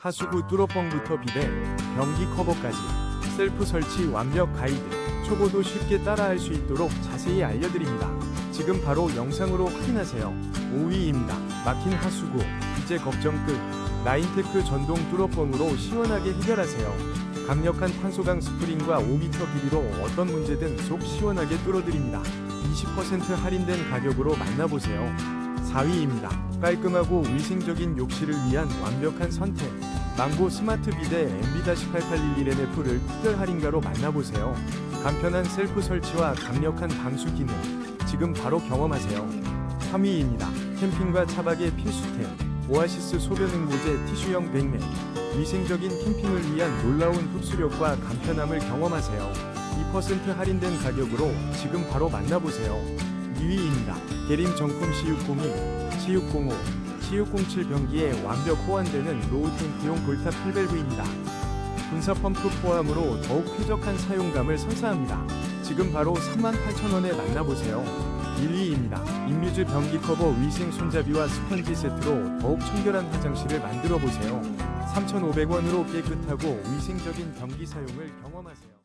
하수구 뚫어뻥부터 비대, 변기 커버까지 셀프 설치 완벽 가이드, 초보도 쉽게 따라할 수 있도록 자세히 알려드립니다. 지금 바로 영상으로 확인하세요. 5위입니다. 막힌 하수구, 이제 걱정 끝. 나인테크 전동 뚫어뻥으로 시원하게 해결하세요. 강력한 탄소강 스프링과 5m 길이로 어떤 문제든 속 시원하게 뚫어드립니다. 20% 할인된 가격으로 만나보세요. 4위입니다. 깔끔하고 위생적인 욕실을 위한 완벽한 선택. 망고 스마트 비데 MB-8811NF를 특별 할인가로 만나보세요. 간편한 셀프 설치와 강력한 방수 기능. 지금 바로 경험하세요. 3위입니다. 캠핑과 차박의 필수템. 오아시스 소변 응고제 티슈형 백맨. 위생적인 캠핑을 위한 놀라운 흡수력과 간편함을 경험하세요. 2% 할인된 가격으로 지금 바로 만나보세요. 2위입니다. 대림 정품 C602, C605, C607 변기에 완벽 호환되는 로우 탱크용 골탑 필밸브입니다. 분사 펌프 포함으로 더욱 쾌적한 사용감을 선사합니다. 지금 바로 38,000원에 만나보세요. 1위입니다. 인뮤즈 변기 커버 위생 손잡이와 스펀지 세트로 더욱 청결한 화장실을 만들어 보세요. 3,500원으로 깨끗하고 위생적인 변기 사용을 경험하세요.